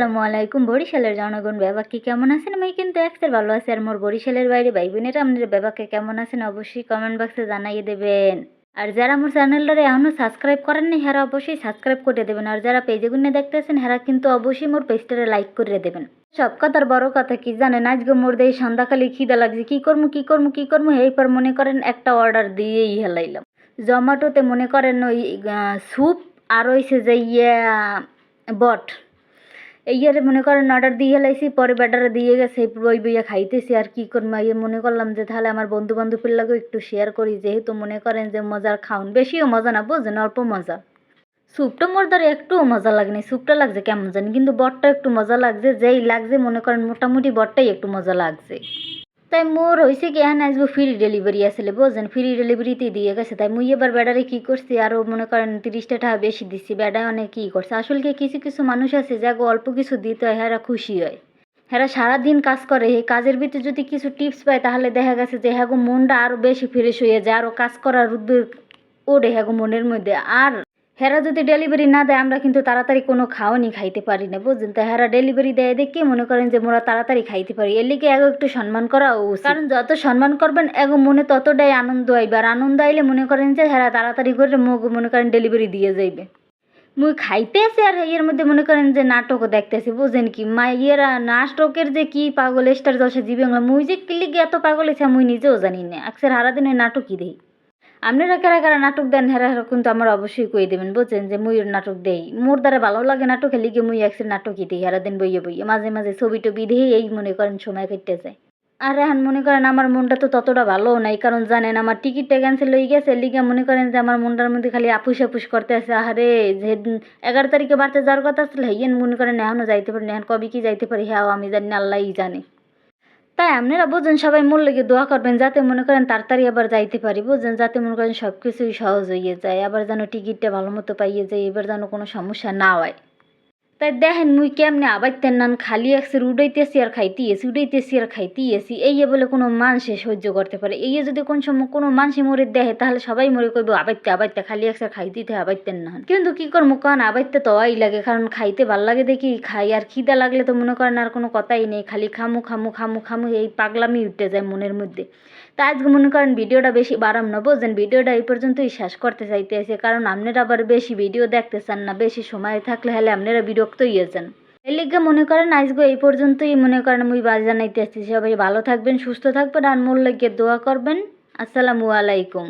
আসসালামু আলাইকুম। বরিশালের জনগণ ব্যাপাকে কেমন আছেন? আমি কিন্তু একসের ভালো আছি। আর মোর বরিশালের বাইরে ভাই বোনেরা আপনার ব্যাপাকে কেমন আছেন? অবশ্যই কমেন্ট বক্সে জানাইয়ে দেবেন। আর যারা আমার চ্যানেলটারে এখনও সাবস্ক্রাইব করেন করেননি হেরা অবশ্যই সাবস্ক্রাইব করে দেবেন। আর যারা পেজে গুনে দেখতেছেন হেরা কিন্তু অবশ্যই মোর পেজটারে লাইক করে দেবেন। সব কথার বড় কথা কি জানেন? আজকে মোর দেই সন্ধ্যাকালে খিদা লাগছে। কি করব কি করব কি করব এই পর মনে করেন একটা অর্ডার দিয়েই হেলাইলাম। জোম্যাটোতে মনে করেন ওই স্যুপ আর হইছে যে ইয়ে বট। এইয়ারে মনে করেন অর্ডার দিয়ে এলাইছি পরে ব্যাটারে দিয়ে গেছে, বই বইয়া খাইতেছি, আর কি করব ইয়ে মনে করলাম যে তাহলে আমার বন্ধু বান্ধবের লাগেও একটু শেয়ার করি, যেহেতু মনে করেন যে মজার খাওন, বেশিও মজা না বোঝেন, অল্প মজা। স্যুপটা মোর দ্বারা একটুও মজা লাগেনি স্যুপটা লাগছে কেমন জানি, কিন্তু বটটা একটু মজা লাগছে, যেই লাগছে মনে করেন মোটামুটি বটটাই একটু মজা লাগছে। তাই মোর হয়েছে কি এখন আসব ফ্রি ডেলিভারি আসলে বোঝেন ফ্রি ডেলিভারিতে দিয়ে গেছে, তাই মুই এবার ব্যাডারে কী করছি আরও মনে করেন তিরিশটা টাকা বেশি দিচ্ছি ব্যাডায় অনেক কী করছে। আসলে কিছু কিছু মানুষ আছে, যাকে অল্প কিছু দিতে হয় হ্যাঁ খুশি হয়। হ্যাঁ সারাদিন কাজ করে, এই কাজের ভিতরে যদি কিছু টিপস পায়, তাহলে দেখা গেছে যে হ্যাঁ মনটা আরও বেশি ফ্রেশ হয়ে যায় আরও কাজ করার উদ্যোগ ওঠে হ্যাঁ মনের মধ্যে। আর হেরা যদি ডেলিভারি না দেয়, আমরা কিন্তু তাড়াতাড়ি কোনো খাওয়ানি খাইতে পারি না, বুঝছেন? তো হেরা ডেলিভারি দেয় দেখে মনে করেন যে মোরা তাড়াতাড়ি খাইতে পারি। এর লিগে এগো একটু সম্মান করা উচিত। কারণ যত সম্মান করবেন, এগো মনে ততটাই আনন্দ আইবে। আর আনন্দ আইলে মনে করেন যে হেরা তাড়াতাড়ি করে মুখ মনে করেন ডেলিভারি দিয়ে যাইবে। মুই খাইতে আসি আর এর মধ্যে মনে করেন যে নাটকও দেখতেছি বুঝেন কি? মাইয়েরা নাটকের যে কি পাগল, স্টার দশে জীবে মুই যে কিলিগে এত পাগল মুই নিজেও জানি না। আকসের হারাদিন ওই নাটকই দেই। আপনারা কারা কারা নাটক দেন, হেরা হেরা কিন্তু আমার অবশ্যই কই দেবেন, বুঝছেন? যে মুই নাটক দেই। মোর দ্বারা ভালো লাগে নাটক হেলি গিয়ে মুই একসের নাটকই দিই সারাদিন বইয়ে বইয়ে। মাঝে মাঝে ছবি টবি দিয়ে এই মনে করেন সময় কেটে যায়। আর এখন মনে করেন আমার মনটা তো ততটা ভালো নাই, কারণ জানেন আমার টিকিটটা ক্যান্সেল হয়ে গেছে, লিগে মনে করেন যে আমার মনটার মধ্যে খালি আপুস আপুস করতে আছে। আরে যে এগারো তারিখে বাড়তে যাওয়ার কথা আসলে হেয়েন মনে করেন এখনও যাইতে পারি এখন কবে কি যাইতে পারি হ্যাঁ আমি জানি আল্লাহই জানে। তাই আপনারা বুঝেন, সবাই মোর লেগে দোয়া করবেন যাতে মনে করেন তাড়াতাড়ি আবার যাইতে পারি বুঝছেন যাতে মনে করেন সব কিছুই সহজ হয়ে যায়, আবার যেন টিকিটটা ভালো মতো পাইয়ে যায়, এবার যেন কোনো সমস্যা না হয়। তাই দেখেন মুই কেমনে আবাইতেন নান খালি একসের উড়াইতেছি আর খাইতে এসি উড়াইতেছি আর এসি, এই বলে কোনো মানুষে সহ্য করতে পারে। এই যদি কোন সময় কোনো মানুষই মরে দেখে, তাহলে সবাই মরে কইব আবাইতে আবাইতে খালি একসের খাইতে আবাইতেন নান কিন্তু কি করব কারণ আবাইতে তো ওই লাগে, কারণ খাইতে ভালো লাগে দেখি, খাই, আর খিদা লাগলে তো মনে করেন আর কোনো কথাই নেই, খালি খামু খামু খামু খামু, এই পাগলামি উঠে যায় মনের মধ্যে। তা আজকে মনে করেন ভিডিওটা বেশি বাড়াম না, বুঝছেন? ভিডিওটা এই পর্যন্তই শেষ করতে চাইতে আছে, কারণ আপনারা আবার বেশি ভিডিও দেখতে চান না, বেশি সময় থাকলে হলে আপনারা বিরক্ত হইয়াছেন। এই লিগে মনে করেন আজগো এই পর্যন্তই মনে করেন মুই বাজ জানাইতে আসছি। সবাই ভালো থাকবেন, সুস্থ থাকবেন, আর মোর লাগিয়ে দোয়া করবেন। আসসালামু আলাইকুম।